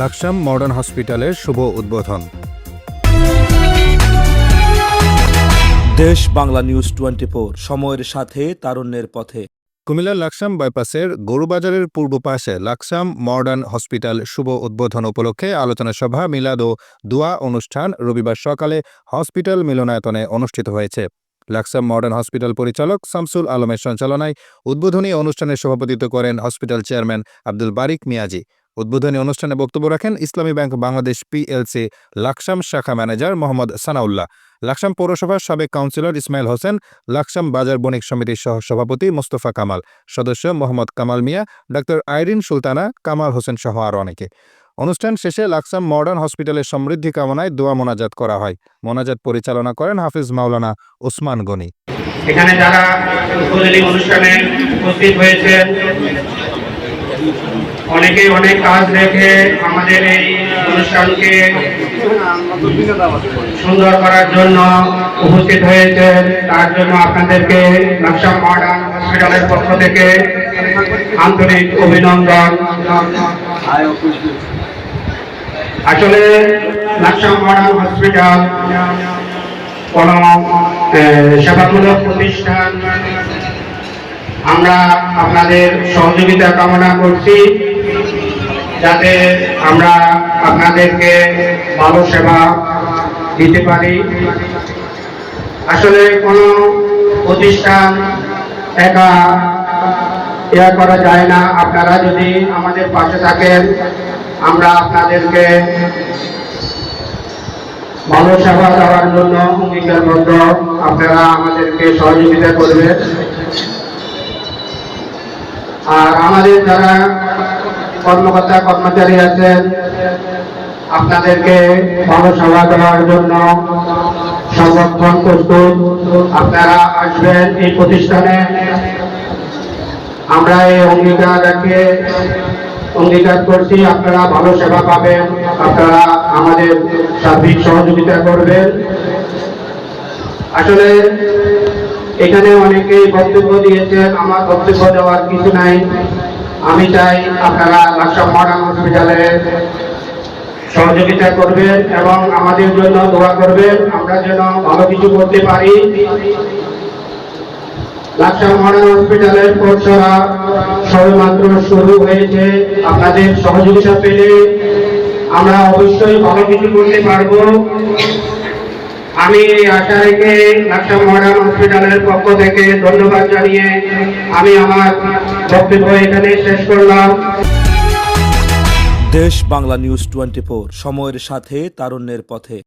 Laksam modern হসপিটালের শুভ উদ্বোধন। দেশ বাংলা নিউজ টোয়েন্টি সময়ের সাথে তারুণ্যের পথে। কুমিল্লার লাকসাম বাইপাসের গরুবাজারের পূর্ব পাশে লাকসাম মডার্ন হসপিটাল শুভ উদ্বোধন উপলক্ষে আলোচনা সভা মিলাদ ও দোয়া অনুষ্ঠান রবিবার সকালে হসপিটাল মিলনায়তনে অনুষ্ঠিত হয়েছে। লাকসাম মডার্ন হসপিটাল পরিচালক শামসুল আলমের সঞ্চালনায় উদ্বোধনী অনুষ্ঠানে সভাপতিত্ব করেন হসপিটাল চেয়ারম্যান আব্দুল বারিক মিয়াজি। উদ্বোধনী অনুষ্ঠানে বক্তব্য রাখেন ইসলামী ব্যাংক বাংলাদেশ পিএলসি লাকসাম শাখা ম্যানেজার মোহাম্মদ সানাউল্লাহ। লাকসাম পৌরসভার সাবেক কাউন্সিলর ইসমাইল হোসেন, লাকসাম বাজার বণিক সমিতির সহ সভাপতি মোস্তফা কামাল, সদস্য মোহাম্মদ কামাল মিয়া, ডাক্তার আইরিন সুলতানা, কামাল হোসেন সহ আরও অনেকে। অনুষ্ঠান শেষে লাকসাম মডার্ন হসপিটালের সমৃদ্ধি কামনায় দোয়া মোনাজাত করা হয়। মোনাজাত পরিচালনা করেন হাফিজ মাওলানা ওসমান গনি। এখানে যারা অনুষ্ঠানে উপস্থিত হয়েছেন অনেকেই অনেক কাজ রেখে আমাদের এই অনুষ্ঠানকে সুন্দর করার জন্য উপস্থিত হয়েছেন। তার জন্য আপনাদেরকে লাকসাম মডার্ন হসপিটালের পক্ষ থেকে আন্তরিক অভিনন্দন। আসলে লাকসাম মডার্ন হসপিটাল কোন সেবামূলক প্রতিষ্ঠান আমরা আপনাদের সহযোগিতা কামনা করছি। যাতে আমরা আপনাদেরকে ভালো সেবা দিতে পারি। আসলে কোনো প্রতিষ্ঠান একা ইয়া করা যায় না। আপনারা যদি আমাদের পাশে থাকেন, আমরা আপনাদেরকে ভালো সেবা দেওয়ার জন্য অঙ্গীকারবদ্ধ আপনারা আমাদেরকে সহযোগিতা করবেন। আর আমাদের যারা কর্মকর্তা, কর্মচারী আছেন। আপনাদেরকে সেবা দেওয়ার জন্য সংরক্ষণ প্রস্তুত। আপনারা আসবেন এই প্রতিষ্ঠানে। আমরা এই অঙ্গীকার রেখে অঙ্গীকার করছি। আপনারা ভালো সেবা পাবেন। আপনারা আমাদের সার্বিক সহযোগিতা করবেন। আসলে এখানে অনেকেই বক্তব্য দিয়েছেন, আমার বক্তব্য দেওয়ার কিছু নাই। আমি চাই আপনারা লাকসাম মডার্ন হসপিটালে সহযোগিতা করবেন এবং আমাদের জন্য দোয়া করবেন। আমরা যেন ভালো কিছু করতে পারি। লাকসাম মডার্ন হসপিটালের পরিষেবা সবেমাত্র শুরু হয়েছে। আপনাদের সহযোগিতা পেলে আমরা অবশ্যই ভালো কিছু করতে পারব। আমি এই আশা রেখে নকশা মডার্ন হসপিটালের পক্ষ থেকে ধন্যবাদ জানিয়ে আমি আমার বক্তব্য এখানে শেষ করলাম। দেশ বাংলা নিউজ টোয়েন্টি সময়ের সাথে, তারুণ্যের পথে।